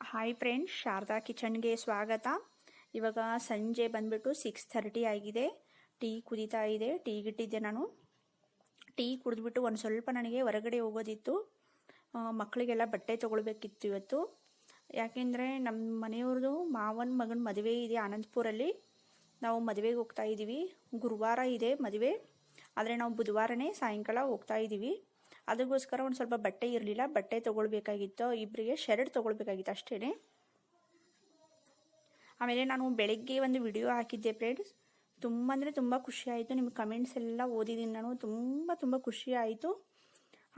Hi friends Sharada ಕಿಚನ್ಗೆ ಸ್ವಾಗತ. ಇವಾಗ ಸಂಜೆ ಬಂದ್ಬಿಟ್ಟು ಸಿಕ್ಸ್ ಥರ್ಟಿ ಆಗಿದೆ. ಟೀ ಕುದೀತಾ ಇದೆ. ಟೀ ಗಿಟ್ಟಿದ್ದೆ ನಾನು. ಟೀ ಕುಡಿದ್ಬಿಟ್ಟು ಒಂದು ಸ್ವಲ್ಪ ನನಗೆ ಹೊರಗಡೆ ಹೋಗೋದಿತ್ತು. ಮಕ್ಕಳಿಗೆಲ್ಲ ಬಟ್ಟೆ ತೊಗೊಳ್ಬೇಕಿತ್ತು ಇವತ್ತು. ಯಾಕೆಂದರೆ ನಮ್ಮ ಮನೆಯವ್ರದ್ದು ಮಾವನ ಮಗನ ಮದುವೆ ಇದೆ ಅನಂತಪುರಲ್ಲಿ ನಾವು ಮದುವೆಗೆ ಹೋಗ್ತಾ ಇದ್ದೀವಿ ಗುರುವಾರ ಇದೆ ಮದುವೆ. ಆದರೆ ನಾವು ಬುಧವಾರನೇ ಸಾಯಂಕಾಲ ಹೋಗ್ತಾ ಇದ್ದೀವಿ ಅದಕ್ಕೋಸ್ಕರ ಒಂದು ಸ್ವಲ್ಪ ಬಟ್ಟೆ ಇರಲಿಲ್ಲ, ಬಟ್ಟೆ ತೊಗೊಳ್ಬೇಕಾಗಿತ್ತು ಇಬ್ಬರಿಗೆ ಶರ್ಟ್ ತೊಗೊಳ್ಬೇಕಾಗಿತ್ತು ಅಷ್ಟೇ ಆಮೇಲೆ ನಾನು ಬೆಳಗ್ಗೆ ಒಂದು ವಿಡಿಯೋ ಹಾಕಿದ್ದೆ ಫ್ರೆಂಡ್ಸ್ ತುಂಬ ಅಂದರೆ ತುಂಬ ಖುಷಿ ಆಯಿತು ನಿಮ್ಮ ಕಮೆಂಟ್ಸ್ ಎಲ್ಲ ಓದಿದ್ದೀನಿ ನಾನು, ತುಂಬ ತುಂಬ ಖುಷಿ ಆಯಿತು.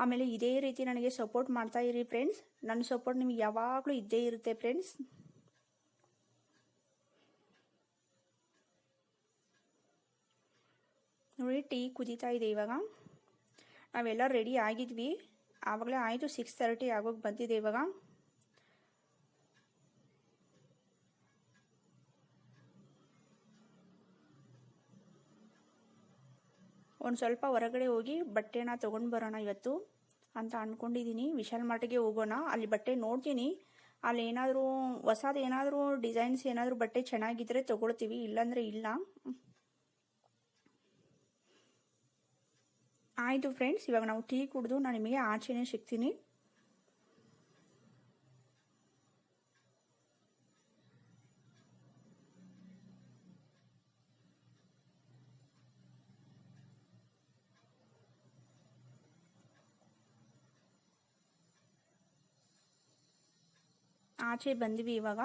ಆಮೇಲೆ ಇದೇ ರೀತಿ ನನಗೆ ಸಪೋರ್ಟ್ ಮಾಡ್ತಾ ಇರಿ ಫ್ರೆಂಡ್ಸ್ ನನ್ನ ಸಪೋರ್ಟ್ ನಿಮಗೆ ಯಾವಾಗಲೂ ಇದ್ದೇ ಇರುತ್ತೆ ಫ್ರೆಂಡ್ಸ್ ನೋಡಿ, ಟೀ ಕುದೀತಾ ಇದೆ ಇವಾಗ. ನಾವೆಲ್ಲ ರೆಡಿ ಆಗಿದ್ವಿ. ಆವಾಗಲೇ ಆಯಿತು ಸಿಕ್ಸ್ ತರ್ಟಿ ಆಗೋಗಿ ಬಂದಿದೆ ಇವಾಗ. ಒಂದು ಸ್ವಲ್ಪ ಹೊರಗಡೆ ಹೋಗಿ ಬಟ್ಟೆನ ತೊಗೊಂಡು ಬರೋಣ ಇವತ್ತು ಅಂತ ಅಂದ್ಕೊಂಡಿದ್ದೀನಿ ವಿಶಾಲ್ ಮಾರ್ಟ್ಗೆ ಹೋಗೋಣ. ಅಲ್ಲಿ ಬಟ್ಟೆ ನೋಡ್ತೀನಿ. ಅಲ್ಲಿ ಏನಾದರೂ ಹೊಸದು ಏನಾದರೂ ಡಿಸೈನ್ಸ್ ಏನಾದರೂ ಬಟ್ಟೆ ಚೆನ್ನಾಗಿದ್ದರೆ ತೊಗೊಳ್ತೀವಿ. ಇಲ್ಲಾಂದರೆ ಇಲ್ಲ. ಆಯಿತು ಫ್ರೆಂಡ್ಸ್ ಇವಾಗ ನಾವು ಟೀ ಕುಡಿದು ನಾನು ನಿಮಗೆ ಆಚೆನೇ ಸಿಗ್ತೀನಿ. ಆಚೆ ಬಂದ್ವಿ ಇವಾಗ.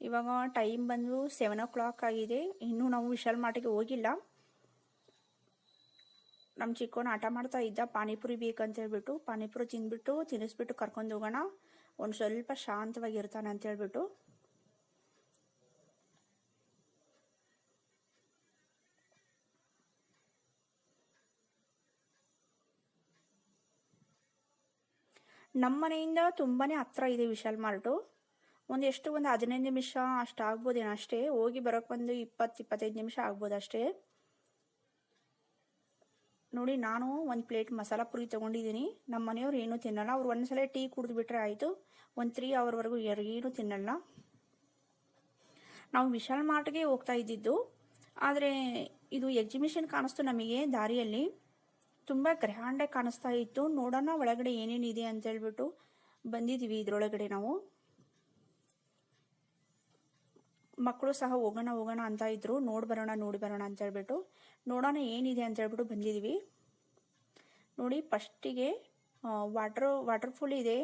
ಇವಾಗ ಟೈಮ್ ಬಂದು ಸೆವೆನ್ ಓ ಕ್ಲಾಕ್ ಆಗಿದೆ. ಇನ್ನೂ ನಾವು ವಿಶಾಲ್ ಮಾರ್ಟಿಗೆ ಹೋಗಿಲ್ಲ. ನಮ್ಮ ಚಿಕ್ಕೋನ ಆಟ ಮಾಡ್ತಾ ಇದ್ದ, ಪಾನಿಪುರಿ ಬೇಕಂತ ಹೇಳ್ಬಿಟ್ಟು ಪಾನಿಪುರಿ ತಿಂದ್ಬಿಟ್ಟು, ತಿನ್ನಿಸ್ಬಿಟ್ಟು ಕರ್ಕೊಂಡು ಹೋಗೋಣ. ಒಂದು ಸ್ವಲ್ಪ ಶಾಂತವಾಗಿರ್ತಾನೆ ಅಂತ ಹೇಳ್ಬಿಟ್ಟು ನಮ್ಮ ಮನೆಯಿಂದ ತುಂಬಾನೇ ಹತ್ರ ಇದೆ ವಿಶಾಲ್ ಮಾರ್ಟು ಒಂದು ಎಷ್ಟು, ಒಂದು ಹದಿನೈದು ನಿಮಿಷ ಅಷ್ಟು ಆಗ್ಬೋದೇನೋ ಅಷ್ಟೇ. ಹೋಗಿ ಬರೋಕೆ ಒಂದು ಇಪ್ಪತ್ತು ಇಪ್ಪತ್ತೈದು ನಿಮಿಷ ಆಗ್ಬೋದು ಅಷ್ಟೇ ನೋಡಿ, ನಾನು ಒಂದು ಪ್ಲೇಟ್ ಮಸಾಲ ಪುರಿ ತೊಗೊಂಡಿದ್ದೀನಿ. ನಮ್ಮ ಮನೆಯವ್ರು ಏನೂ ತಿನ್ನಲ್ಲ. ಅವ್ರು ಒಂದ್ಸಲ ಟೀ ಕುಡಿದು ಬಿಟ್ರೆ ಆಯಿತು. ಒಂದು ತ್ರೀ ಅವರ್ವರೆಗೂ ಏನು ತಿನ್ನಲ್ಲ. ನಾವು ವಿಶಾಲ್ ಮಾರ್ಟ್ಗೆ ಹೋಗ್ತಾ ಇದ್ದಿದ್ದು. ಆದರೆ ಇದು ಎಕ್ಸಿಬಿಷನ್ ಕಾಣಿಸ್ತು ನಮಗೆ ದಾರಿಯಲ್ಲಿ. ತುಂಬ ಗ್ರ್ಯಾಂಡಾಗಿ ಕಾಣಿಸ್ತಾ ಇತ್ತು. ನೋಡೋಣ ಒಳಗಡೆ ಏನೇನಿದೆ ಅಂತ ಹೇಳ್ಬಿಟ್ಟು ಬಂದಿದ್ದೀವಿ ಇದರೊಳಗಡೆ ನಾವು. ಮಕ್ಕಳು ಸಹ ಹೋಗೋಣ ಹೋಗೋಣ ಅಂತ ಇದ್ರು. ನೋಡಿ ಬರೋಣ ನೋಡಿ ಬರೋಣ ಅಂತ ಹೇಳ್ಬಿಟ್ಟು ನೋಡೋಣ ಏನಿದೆ ಅಂತ ಹೇಳ್ಬಿಟ್ಟು ಬಂದಿದ್ದೀವಿ ನೋಡಿ ಫಸ್ಟಿಗೆ ವಾಟರ್ ವಾಟರ್ಫುಲ್ ಇದೆ.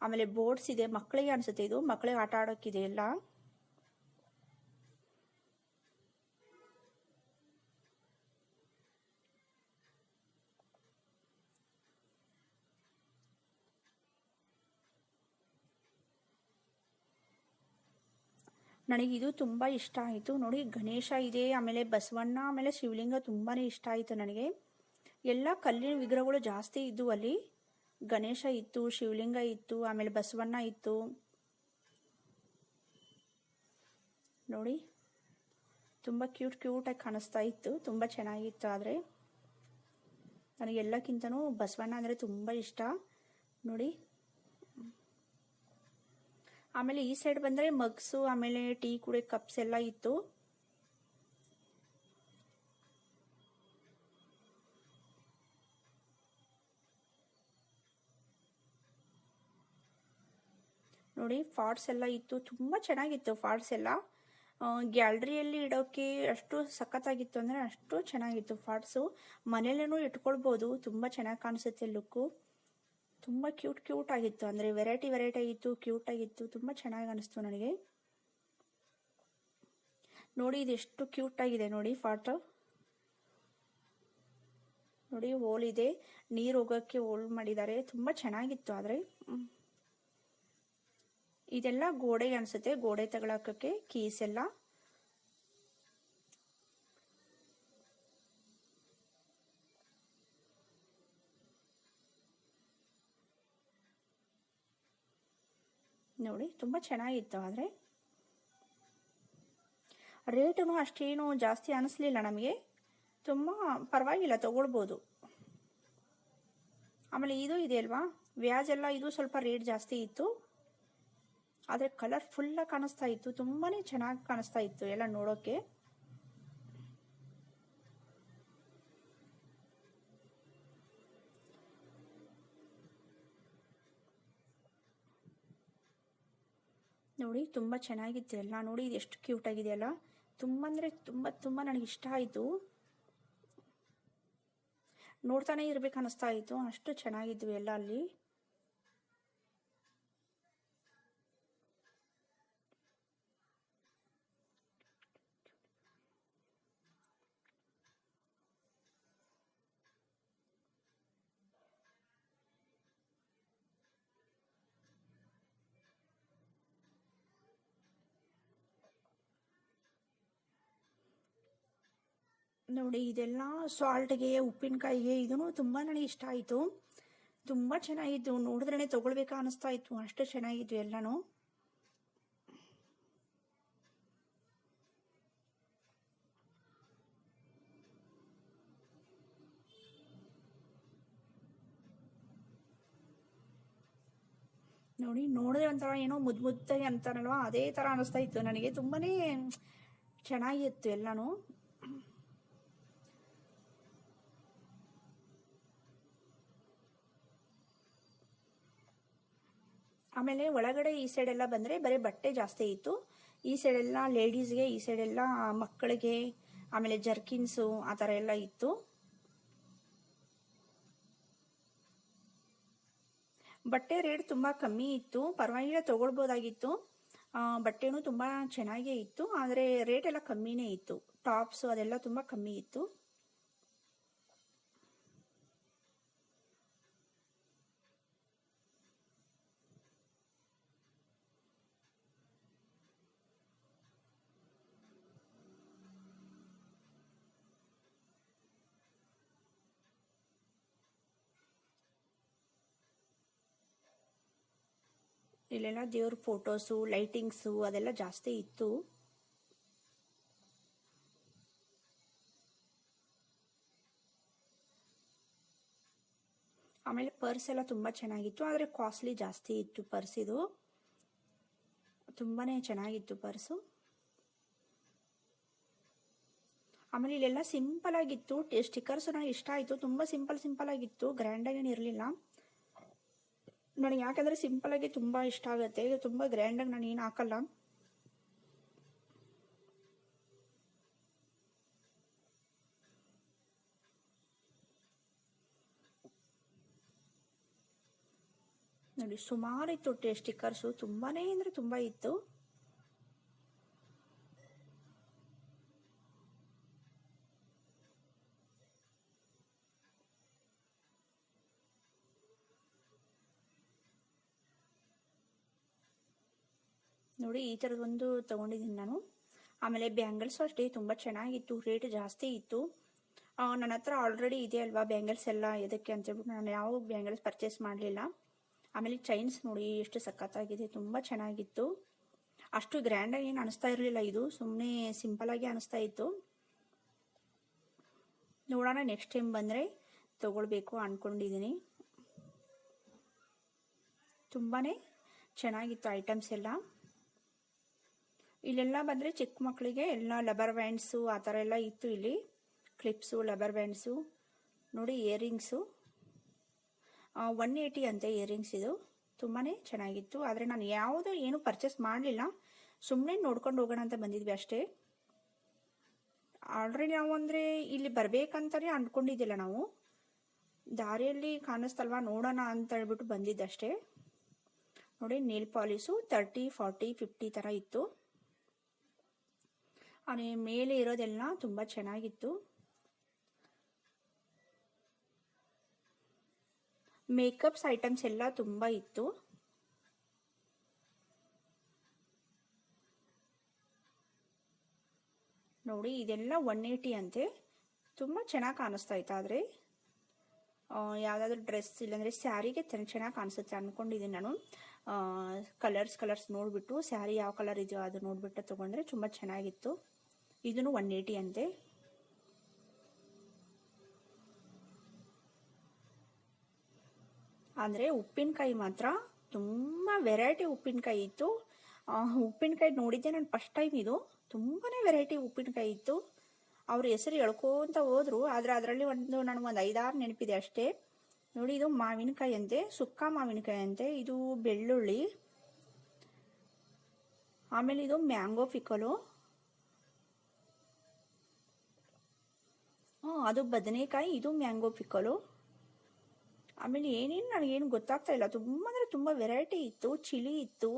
ಆಮೇಲೆ ಬೋಟ್ಸ್ ಇದೆ. ಮಕ್ಕಳಿಗೆ ಅನಿಸುತ್ತೆ ಇದು. ಮಕ್ಕಳಿಗೆ ಆಟ ಆಡೋಕ್ಕಿದೆ ಎಲ್ಲ ನನಗೆ ಇದು ತುಂಬ ಇಷ್ಟ ಆಯಿತು. ನೋಡಿ, ಗಣೇಶ ಇದೆ, ಆಮೇಲೆ ಬಸವಣ್ಣ, ಆಮೇಲೆ ಶಿವಲಿಂಗ ತುಂಬಾ ಇಷ್ಟ ಆಯಿತು ನನಗೆ. ಎಲ್ಲ ಕಲ್ಲಿನ ವಿಗ್ರಹಗಳು ಜಾಸ್ತಿ ಇದ್ದವು ಅಲ್ಲಿ. ಗಣೇಶ ಇತ್ತು, ಶಿವಲಿಂಗ ಇತ್ತು, ಆಮೇಲೆ ಬಸವಣ್ಣ ಇತ್ತು. ನೋಡಿ, ತುಂಬ ಕ್ಯೂಟ್ ಕ್ಯೂಟಾಗಿ ಕಾಣಿಸ್ತಾ ಇತ್ತು. ತುಂಬ ಚೆನ್ನಾಗಿತ್ತು ಆದರೆ. ನನಗೆಲ್ಲಕ್ಕಿಂತನೂ ಬಸವಣ್ಣ ಅಂದರೆ ತುಂಬ ಇಷ್ಟ. ನೋಡಿ ಆಮೇಲೆ ಈ ಸೈಡ್ ಬಂದರೆ ಮಗ್ಸು ಆಮೇಲೆ ಟೀ ಕುಡಿಯೋ ಕಪ್ಸ್ ಎಲ್ಲ ಇತ್ತು. ನೋಡಿ ಫಾಟ್ಸ್ ಎಲ್ಲ ಇತ್ತು. ತುಂಬ ಚೆನ್ನಾಗಿತ್ತು ಫಾಟ್ಸ್ ಎಲ್ಲ. ಗ್ಯಾಲ್ರಿಯಲ್ಲಿ ಇಡೋಕ್ಕೆ ಅಷ್ಟು ಸಖತ್ತಾಗಿತ್ತು ಅಂದರೆ ಅಷ್ಟು ಚೆನ್ನಾಗಿತ್ತು ಫಾಟ್ಸು ಮನೇಲೇನೂ ಇಟ್ಕೊಳ್ಬೋದು. ತುಂಬ ಚೆನ್ನಾಗಿ ಕಾಣಿಸುತ್ತೆ ಲುಕ್ಕು ತುಂಬ ಕ್ಯೂಟ್ ಕ್ಯೂಟ್ ಆಗಿತ್ತು. ಅಂದರೆ ವೆರೈಟಿ ವೆರೈಟಿ ಆಗಿತ್ತು ಕ್ಯೂಟ್ ಆಗಿತ್ತು. ತುಂಬ ಚೆನ್ನಾಗಿ ಅನಿಸ್ತು ನನಗೆ. ನೋಡಿ ಇದು ಎಷ್ಟು ಕ್ಯೂಟ್ ಆಗಿದೆ ನೋಡಿ ಫಾಟೋ ನೋಡಿ, ಹೋಲ್ ಇದೆ. ನೀರು ಹೋಗೋಕ್ಕೆ ಹೋಲ್ ಮಾಡಿದ್ದಾರೆ. ತುಂಬ ಚೆನ್ನಾಗಿತ್ತು ಆದರೆ. ಇದೆಲ್ಲ ಗೋಡೆಗೆ ಅನಿಸುತ್ತೆ. ಗೋಡೆ ತಗೊಳಕ್ಕೆ ಕೀಸ್ ಎಲ್ಲ. ನೋಡಿ, ತುಂಬ ಚೆನ್ನಾಗಿತ್ತು ಆದರೆ. ರೇಟು ಅಷ್ಟೇನು ಜಾಸ್ತಿ ಅನಿಸ್ಲಿಲ್ಲ ನಮಗೆ. ತುಂಬ ಪರವಾಗಿಲ್ಲ, ತಗೊಳ್ಬೋದು. ಆಮೇಲೆ ಇದು ಇದೆ ಅಲ್ವಾ? ವ್ಯಾಜ್ ಎಲ್ಲ ಇದು ಸ್ವಲ್ಪ ರೇಟ್ ಜಾಸ್ತಿ ಇತ್ತು. ಆದರೆ ಕಲರ್ ಫುಲ್ಲಾಗಿ ಕಾಣಿಸ್ತಾ ಇತ್ತು ತುಂಬಾ ಚೆನ್ನಾಗಿ ಕಾಣಿಸ್ತಾ ಇತ್ತು ಎಲ್ಲ ನೋಡೋಕ್ಕೆ ನೋಡಿ ತುಂಬ ಚೆನ್ನಾಗಿತ್ತು ಎಲ್ಲ ನೋಡಿ ಇದು ಎಷ್ಟು ಕ್ಯೂಟ್ ಆಗಿದೆಯಲ್ಲ. ತುಂಬ ಅಂದರೆ ತುಂಬ ತುಂಬ ನನಗೆ ಇಷ್ಟ ಆಯಿತು. ನೋಡ್ತಾನೆ ಇರ್ಬೇಕು ಅನ್ನಿಸ್ತಾ ಇತ್ತು. ಅಷ್ಟು ಚೆನ್ನಾಗಿದ್ವಿ ಎಲ್ಲ ಅಲ್ಲಿ. ನೋಡಿ, ಇದೆಲ್ಲ ಸಾಲ್ಟ್ಗೆ, ಉಪ್ಪಿನಕಾಯಿಗೆ ಇದೂ ತುಂಬ ನನಗೆ ಇಷ್ಟ ಆಯಿತು. ತುಂಬ ಚೆನ್ನಾಗಿತ್ತು. ನೋಡಿದ್ರೇ ತೊಗೊಳ್ಬೇಕಾ ಅನ್ನಿಸ್ತಾ ಇತ್ತು. ಅಷ್ಟು ಚೆನ್ನಾಗಿತ್ತು ಎಲ್ಲನೂ. ನೋಡಿ, ನೋಡಿದ್ರೆ ಒಂಥರ ಏನೋ ಮುದ್ದು ಮುದ್ದಾಗಿ ಅಂತಾರಲ್ವ? ಅದೇ ಥರ ಅನಿಸ್ತಾ ಇತ್ತು. ನನಗೆ ತುಂಬಾ ಚೆನ್ನಾಗಿತ್ತು ಎಲ್ಲನೂ. ಆಮೇಲೆ ಒಳಗಡೆ ಈ ಸೈಡ್ ಎಲ್ಲ ಬಂದರೆ ಬರೀ ಬಟ್ಟೆ ಜಾಸ್ತಿ ಇತ್ತು. ಈ ಸೈಡ್ ಎಲ್ಲ ಲೇಡೀಸ್ಗೆ ಈ ಸೈಡ್ ಎಲ್ಲ ಮಕ್ಕಳಿಗೆ, ಆಮೇಲೆ ಜರ್ಕಿನ್ಸು ಆ ಥರ ಎಲ್ಲ ಇತ್ತು. ಬಟ್ಟೆ ರೇಟ್ ತುಂಬ ಕಮ್ಮಿ ಇತ್ತು. ಪರವಾಗಿಲ್ಲ, ತಗೊಳ್ಬೋದಾಗಿತ್ತು. ಬಟ್ಟೆನೂ ತುಂಬ ಚೆನ್ನಾಗೇ ಇತ್ತು. ಆದರೆ ರೇಟ್ ಎಲ್ಲ ಕಮ್ಮಿನೇ ಇತ್ತು. ಟಾಪ್ಸು ಅದೆಲ್ಲ ತುಂಬ ಕಮ್ಮಿ ಇತ್ತು. ಇಲ್ಲೆಲ್ಲ ದೇವ್ರ ಫೋಟೋಸು ಲೈಟಿಂಗ್ಸು ಅದೆಲ್ಲ ಜಾಸ್ತಿ ಇತ್ತು. ಆಮೇಲೆ ಪರ್ಸ್ ಎಲ್ಲ ತುಂಬ ಚೆನ್ನಾಗಿತ್ತು, ಆದರೆ ಕಾಸ್ಟ್ಲಿ ಜಾಸ್ತಿ ಇತ್ತು ಪರ್ಸ್ ಇದು. ತುಂಬಾ ಚೆನ್ನಾಗಿತ್ತು ಪರ್ಸು ಆಮೇಲೆ ಇಲ್ಲೆಲ್ಲ ಸಿಂಪಲ್ ಆಗಿತ್ತು ಸ್ಟಿಕ್ಕರ್ಸ್ ನನಗೆ ಇಷ್ಟ ಆಯಿತು, ತುಂಬ ಸಿಂಪಲ್ ಸಿಂಪಲ್ ಆಗಿತ್ತು ಗ್ರ್ಯಾಂಡಾಗೇನು ಇರಲಿಲ್ಲ. ನನಗೆ ಯಾಕಂದರೆ ಸಿಂಪಲಾಗಿ ತುಂಬ ಇಷ್ಟ ಆಗುತ್ತೆ. ಇದು ತುಂಬ ಗ್ರ್ಯಾಂಡಾಗಿ ನಾನು ಏನು ಹಾಕಲ್ಲ. ನೋಡಿ, ಸುಮಾರು ಇತ್ತು ಸ್ಟಿಕ್ಕರ್ಸು ತುಂಬಾ ಅಂದರೆ ತುಂಬ ಇತ್ತು. ನೋಡಿ, ಈ ಥರದೊಂದು ತೊಗೊಂಡಿದ್ದೀನಿ ನಾನು. ಆಮೇಲೆ ಬ್ಯಾಂಗಲ್ಸು ಅಷ್ಟೇ, ತುಂಬ ಚೆನ್ನಾಗಿತ್ತು, ರೇಟ್ ಜಾಸ್ತಿ ಇತ್ತು. ನನ್ನ ಹತ್ರ ಆಲ್ರೆಡಿ ಇದೆ ಅಲ್ವಾ ಬ್ಯಾಂಗಲ್ಸ್ ಎಲ್ಲ ಇದಕ್ಕೆ ಅಂತೇಳ್ಬಿಟ್ಟು ನಾನು ಯಾವ ಬ್ಯಾಂಗಲ್ಸ್ ಪರ್ಚೇಸ್ ಮಾಡಲಿಲ್ಲ. ಆಮೇಲೆ ಚೈನ್ಸ್ ನೋಡಿ, ಎಷ್ಟು ಸಖತ್ತಾಗಿದೆ, ತುಂಬ ಚೆನ್ನಾಗಿತ್ತು. ಅಷ್ಟು ಗ್ರ್ಯಾಂಡಾಗಿ ಏನು ಅನಿಸ್ತಾ ಇರಲಿಲ್ಲ ಇದು ಸುಮ್ಮನೆ ಸಿಂಪಲಾಗಿ ಅನಿಸ್ತಾ ಇತ್ತು. ನೋಡೋಣ ನೆಕ್ಸ್ಟ್ ಟೈಮ್ ಬಂದರೆ ತೊಗೊಳ್ಬೇಕು ಅಂದ್ಕೊಂಡಿದ್ದೀನಿ ತುಂಬಾ ಚೆನ್ನಾಗಿತ್ತು ಐಟಮ್ಸ್ ಎಲ್ಲ. ಇಲ್ಲೆಲ್ಲ ಬಂದರೆ ಚಿಕ್ಕ ಮಕ್ಕಳಿಗೆ ಎಲ್ಲ ಲಬರ್ ಬ್ಯಾಂಡ್ಸು ಆ ಥರ ಎಲ್ಲ ಇತ್ತು ಇಲ್ಲಿ. ಕ್ಲಿಪ್ಸು ಲಬರ್ ಬ್ಯಾಂಡ್ಸು ನೋಡಿ ಇಯರಿಂಗ್ಸು ಒನ್ ಏಯ್ಟಿ ಅಂತೆ ಇಯರಿಂಗ್ಸ್ ಇದು. ತುಂಬಾ ಚೆನ್ನಾಗಿತ್ತು. ಆದರೆ ನಾನು ಯಾವುದು ಏನು ಪರ್ಚೇಸ್ ಮಾಡಲಿಲ್ಲ. ಸುಮ್ಮನೆ ನೋಡ್ಕೊಂಡು ಹೋಗೋಣ ಅಂತ ಬಂದಿದ್ವಿ ಅಷ್ಟೇ. ಆಲ್ರೆಡಿ ನಾವು ಅಂದರೆ ಇಲ್ಲಿ ಬರಬೇಕಂತಲೇ ಅಂದ್ಕೊಂಡಿದ್ದಿಲ್ಲ ನಾವು. ದಾರಿಯಲ್ಲಿ ಕಾಣಿಸ್ತಲ್ವಾ ನೋಡೋಣ ಅಂತ ಹೇಳ್ಬಿಟ್ಟು ಬಂದಿದ್ದಷ್ಟೇ. ನೋಡಿ ನೀಲ್ ಪಾಲಿಸು ತರ್ಟಿ ಫಾರ್ಟಿ ಫಿಫ್ಟಿ ಥರ ಇತ್ತು. ಅದೇ ಮೇಲೆ ಇರೋದೆಲ್ಲ ತುಂಬ ಚೆನ್ನಾಗಿತ್ತು. ಮೇಕಪ್ಸ್, ಐಟಮ್ಸ್ ಎಲ್ಲ ತುಂಬ ಇತ್ತು. ನೋಡಿ, ಇದೆಲ್ಲ ಒನ್ ಏಯ್ಟಿ ಅಂತೆ. ತುಂಬ ಚೆನ್ನಾಗಿ ಕಾಣಿಸ್ತಾ ಇತ್ತು ಆದರೆ. ಯಾವುದಾದ್ರೂ ಡ್ರೆಸ್, ಇಲ್ಲಾಂದರೆ ಸ್ಯಾರಿಗೆ ಚೆನ್ನಾಗಿ ಕಾಣಿಸುತ್ತೆ ಅಂದ್ಕೊಂಡಿದ್ದೀನಿ ನಾನು. ಕಲರ್ಸ್ ಕಲರ್ಸ್ ನೋಡಿಬಿಟ್ಟು ಸ್ಯಾರಿ ಯಾವ ಕಲರ್ ಇದೆಯೋ ಅದು ನೋಡಿಬಿಟ್ಟು ತೊಗೊಂಡ್ರೆ ತುಂಬ ಚೆನ್ನಾಗಿತ್ತು. ಇದನ್ನು ಒನ್ ಏಯ್ಟಿ ಅಂತೆ. ಅಂದರೆ ಉಪ್ಪಿನಕಾಯಿ ಮಾತ್ರ ತುಂಬ ವೆರೈಟಿ ಉಪ್ಪಿನಕಾಯಿ ಇತ್ತು. ಉಪ್ಪಿನಕಾಯಿ ನೋಡಿದ್ದೆ ನಾನು ಫಸ್ಟ್ ಟೈಮ್ ಇದು. ತುಂಬಾ ವೆರೈಟಿ ಉಪ್ಪಿನಕಾಯಿ ಇತ್ತು. ಅವ್ರ ಹೆಸರು ಹೇಳ್ಕೊಂತ ಹೋದ್ರು. ಆದರೆ ಅದರಲ್ಲಿ ಒಂದು, ನನಗೊಂದು ಐದಾರು ನೆನಪಿದೆ ಅಷ್ಟೇ. ನೋಡಿ, ಇದು ಮಾವಿನಕಾಯಿ ಅಂತೆ, ಸುಕ್ಕ ಮಾವಿನಕಾಯಿ ಅಂತೆ, ಇದು ಬೆಳ್ಳುಳ್ಳಿ, ಆಮೇಲೆ ಇದು ಮ್ಯಾಂಗೋ ಪಿಕಲು ಹ್ಞೂ ಅದು ಬದನೆಕಾಯಿ, ಇದು ಮ್ಯಾಂಗೋ ಪಿಕಲು ಆಮೇಲೆ ಏನೇನು ನನಗೇನು ಗೊತ್ತಾಗ್ತಾ ಇಲ್ಲ. ತುಂಬ ಅಂದರೆ ತುಂಬ ವೆರೈಟಿ ಇತ್ತು ಚಿಲಿ ಇತ್ತು.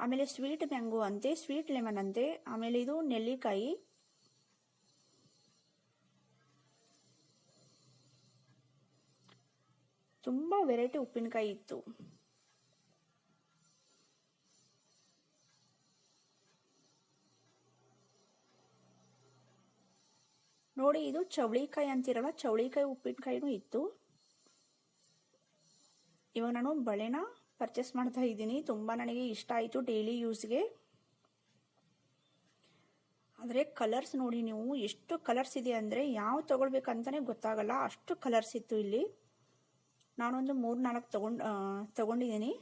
ಆಮೇಲೆ ಸ್ವೀಟ್ ಮ್ಯಾಂಗೋ ಅಂತೆ ಸ್ವೀಟ್ ಲೆಮನ್ ಅಂತೆ. ಆಮೇಲೆ ಇದು ನೆಲ್ಲಿಕಾಯಿ. ತುಂಬ ವೆರೈಟಿ ಉಪ್ಪಿನಕಾಯಿ ಇತ್ತು. ನೋಡಿ, ಇದು ಚವಳಿಕಾಯಿ ಅಂತಿರಲ್ಲ ಚವಳಿಕಾಯಿ ಉಪ್ಪಿನಕಾಯಿನೂ ಇತ್ತು. ಇವಾಗ ನಾನು ಬಳೆನ ಪರ್ಚೇಸ್ ಮಾಡ್ತಾ ಇದ್ದೀನಿ. ತುಂಬ ನನಗೆ ಇಷ್ಟ ಆಯಿತು ಡೈಲಿ ಯೂಸ್ಗೆ ಆದರೆ ಕಲರ್ಸ್ ನೋಡಿ ನೀವು, ಎಷ್ಟು ಕಲರ್ಸ್ ಇದೆ ಅಂದರೆ, ಯಾವ ತೊಗೊಳ್ಬೇಕಂತಲೇ ಗೊತ್ತಾಗಲ್ಲ. ಅಷ್ಟು ಕಲರ್ಸ್ ಇತ್ತು ಇಲ್ಲಿ. ನಾನೊಂದು ಮೂರು ನಾಲ್ಕು ತಗೊಂಡು ತಗೊಂಡಿದ್ದೀನಿ.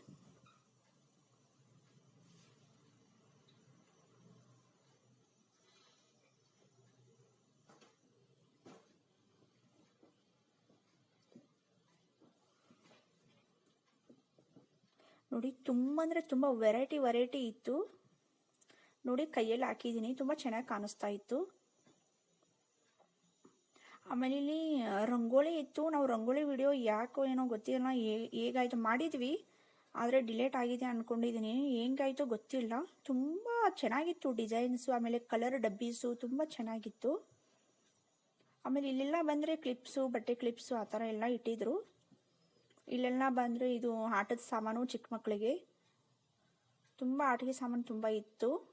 ನೋಡಿ, ತುಂಬ ಅಂದರೆ ತುಂಬ ವೆರೈಟಿ ವೆರೈಟಿ ಇತ್ತು. ನೋಡಿ, ಕೈಯಲ್ಲಿ ಹಾಕಿದ್ದೀನಿ. ತುಂಬ ಚೆನ್ನಾಗಿ ಕಾಣಿಸ್ತಾ ಇತ್ತು. ಆಮೇಲೆ ಇಲ್ಲಿ ರಂಗೋಲಿ ಇತ್ತು. ನಾವು ರಂಗೋಲಿ ವಿಡಿಯೋ ಯಾಕೋ ಏನೋ ಗೊತ್ತಿಲ್ಲ. ಹೇಗಾಯ್ತು ಮಾಡಿದ್ವಿ. ಆದರೆ ಡಿಲೇಟ್ ಆಗಿದೆ ಅಂದ್ಕೊಂಡಿದ್ದೀನಿ ಹೆಂಗಾಯ್ತು ಗೊತ್ತಿಲ್ಲ. ತುಂಬ ಚೆನ್ನಾಗಿತ್ತು ಡಿಸೈನ್ಸು ಆಮೇಲೆ ಕಲರ್ ಡಬ್ಬೀಸು ತುಂಬ ಚೆನ್ನಾಗಿತ್ತು. ಆಮೇಲೆ ಇಲ್ಲೆಲ್ಲ ಬಂದರೆ ಕ್ಲಿಪ್ಸು ಬಟ್ಟೆ ಕ್ಲಿಪ್ಸು ಆ ಥರ ಎಲ್ಲ ಇಟ್ಟಿದ್ರು. ಇಲ್ಲೆಲ್ಲ ಬಂದರೆ ಇದು ಆಟದ ಸಾಮಾನು ಚಿಕ್ಕ ಮಕ್ಕಳಿಗೆ. ತುಂಬ ಆಟಿಕೆ ಸಾಮಾನು ತುಂಬ ಇತ್ತು.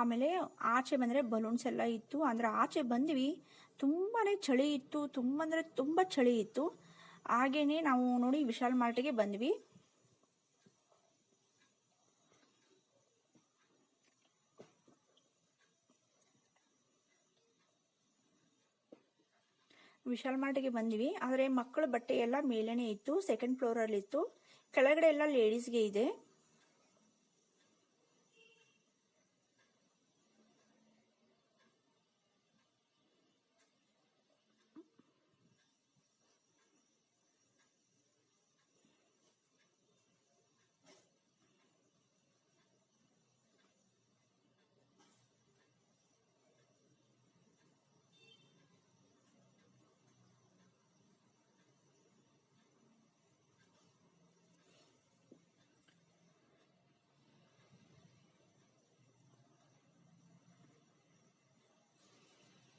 ಆಮೇಲೆ ಆಚೆ ಬಂದರೆ ಬಲೂನ್ಸ್ ಎಲ್ಲ ಇತ್ತು. ಅಂದರೆ ಆಚೆ ಬಂದ್ವಿ ತುಂಬಾ ಚಳಿ ಇತ್ತು, ತುಂಬ ಅಂದರೆ ತುಂಬ ಚಳಿ ಇತ್ತು. ಹಾಗೇನೆ ನಾವು ನೋಡಿ ವಿಶಾಲ್ ಮಾರ್ಟಿಗೆ ಬಂದ್ವಿ. ವಿಶಾಲ್ ಮಾರ್ಟಿಗೆ ಬಂದ್ವಿ. ಆದರೆ ಮಕ್ಕಳ ಬಟ್ಟೆ ಎಲ್ಲ ಮೇಲೇನೆ ಇತ್ತು ಸೆಕೆಂಡ್ ಫ್ಲೋರಲ್ಲಿ ಇತ್ತು. ಕೆಳಗಡೆ ಎಲ್ಲ ಲೇಡೀಸ್ಗೆ ಇದೆ.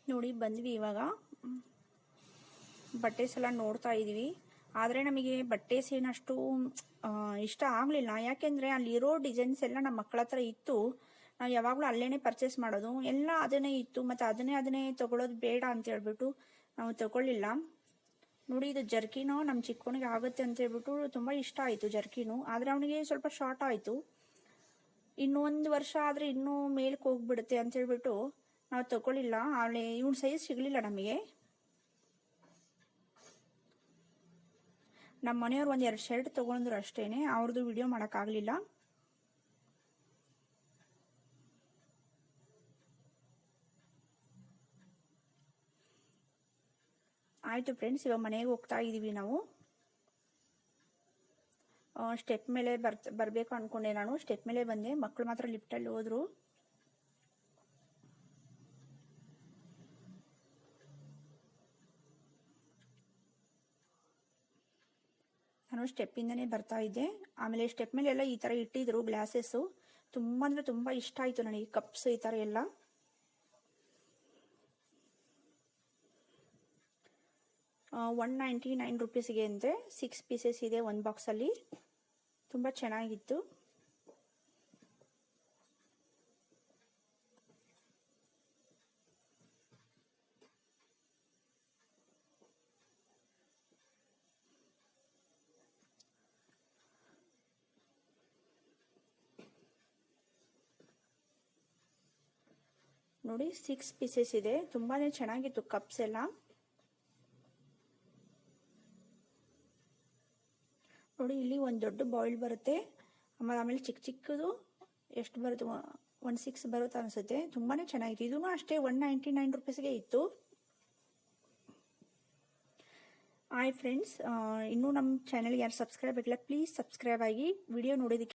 ನೋಡಿ, ಬಂದ್ವಿ ಇವಾಗ. ಬಟ್ಟೆಸ್ ಎಲ್ಲ ನೋಡ್ತಾ ಇದೀವಿ. ಆದರೆ ನಮಗೆ ಬಟ್ಟೆಸ್ ಏನಷ್ಟು ಇಷ್ಟ ಆಗಲಿಲ್ಲ. ಯಾಕೆಂದರೆ ಅಲ್ಲಿರೋ ಡಿಸೈನ್ಸ್ ಎಲ್ಲ ನಮ್ಮ ಮಕ್ಕಳ ಹತ್ರ ಇತ್ತು. ನಾವು ಯಾವಾಗಲೂ ಅಲ್ಲೇನೆ ಪರ್ಚೇಸ್ ಮಾಡೋದು. ಎಲ್ಲ ಅದನ್ನೇ ಇತ್ತು. ಮತ್ತು ಅದನ್ನೇ ಅದನ್ನೇ ತಗೊಳ್ಳೋದು ಬೇಡ ಅಂತ ಹೇಳ್ಬಿಟ್ಟು ನಾವು ತಗೊಳ್ಳಿಲ್ಲ. ನೋಡಿ, ಇದು ಜರ್ಕಿನೋ ನಮ್ಮ ಚಿಕ್ಕವನಿಗೆ ಆಗುತ್ತೆ ಅಂತ ಹೇಳ್ಬಿಟ್ಟು ತುಂಬ ಇಷ್ಟ ಆಯಿತು ಜರ್ಕಿನು. ಆದರೆ ಅವನಿಗೆ ಸ್ವಲ್ಪ ಶಾರ್ಟ್ ಆಯಿತು. ಇನ್ನೊಂದು ವರ್ಷ ಆದರೆ ಇನ್ನೂ ಮೇಲ್ಕ್ ಹೋಗ್ಬಿಡುತ್ತೆ ಅಂತ ಹೇಳ್ಬಿಟ್ಟು ನಾವು ತಗೊಳ್ಳಿಲ್ಲ. ಅವಳೆ ಇವನ್ ಸೈಜ್ ಸಿಗಲಿಲ್ಲ ನಮಗೆ. ನಮ್ಮ ಮನೆಯವ್ರು ಒಂದು ಎರಡು ಶರ್ಟ್ ತಗೊಂಡ್ರು ಅಷ್ಟೇನೆ. ಅವ್ರದ್ದು ವಿಡಿಯೋ ಮಾಡೋಕ್ಕಾಗಲಿಲ್ಲ ಆಯಿತು ಫ್ರೆಂಡ್ಸ್ ಇವಾಗ ಮನೆಗೆ ಹೋಗ್ತಾ ಇದ್ದೀವಿ ನಾವು. ಸ್ಟೆಪ್ ಮೇಲೆ ಬರ್ ಬರಬೇಕು ಅಂದ್ಕೊಂಡೆ ನಾನು. ಸ್ಟೆಪ್ ಮೇಲೆ ಬಂದೆ. ಮಕ್ಕಳು ಮಾತ್ರ ಲಿಫ್ಟಲ್ಲಿ ಹೋದರು. ನಾನು ಸ್ಟೆಪ್ಪಿಂದನೇ ಬರ್ತಾ ಇದ್ದೆ ಆಮೇಲೆ ಸ್ಟೆಪ್ ಮೇಲೆ ಎಲ್ಲ ಈ ಥರ ಇಟ್ಟಿದ್ರು ಗ್ಲಾಸಸ್ಸು. ತುಂಬ ಅಂದರೆ ತುಂಬ ಇಷ್ಟ ಆಯಿತು ನನಗೆ ಕಪ್ಸ್ ಈ ಥರ ಎಲ್ಲ. ಒನ್ ನೈಂಟಿ ನೈನ್ ರುಪೀಸ್ಗೆ ಅಂತೆ ಸಿಕ್ಸ್ ಪೀಸಸ್ ಇದೆ ಒಂದು ಬಾಕ್ಸಲ್ಲಿ ತುಂಬ ಚೆನ್ನಾಗಿತ್ತು. ನೋಡಿ ಸಿಕ್ಸ್ ಪೀಸಸ್ ಇದೆ. ತುಂಬಾ ಚೆನ್ನಾಗಿತ್ತು ಕಪ್ಸ್ ಎಲ್ಲ. ನೋಡಿ, ಇಲ್ಲಿ ಒಂದು ದೊಡ್ಡ ಬಾಯ್ಲ್ ಬರುತ್ತೆ. ಆಮೇಲೆ ಆಮೇಲೆ ಚಿಕ್ಕ ಚಿಕ್ಕದು, ಎಷ್ಟು ಬರುತ್ತೆ? ಒನ್ ಸಿಕ್ಸ್ ಬರುತ್ತೆ ಅನಿಸುತ್ತೆ. ತುಂಬಾ ಚೆನ್ನಾಗಿತ್ತು. ಇದೂ ಅಷ್ಟೇ ಒನ್ ನೈಂಟಿ ನೈನ್ ರುಪೀಸ್ಗೆ ಇತ್ತು. ಹಾಯ್ ಫ್ರೆಂಡ್ಸ್ ಇನ್ನೂ ನಮ್ಮ ಚಾನಲ್ಗೆ ಯಾರು ಸಬ್ಸ್ಕ್ರೈಬ್ ಆಗಿಲ್ಲ ಪ್ಲೀಸ್ ಸಬ್ಸ್ಕ್ರೈಬ್ ಆಗಿ. ವಿಡಿಯೋ ನೋಡೋದಕ್ಕೆ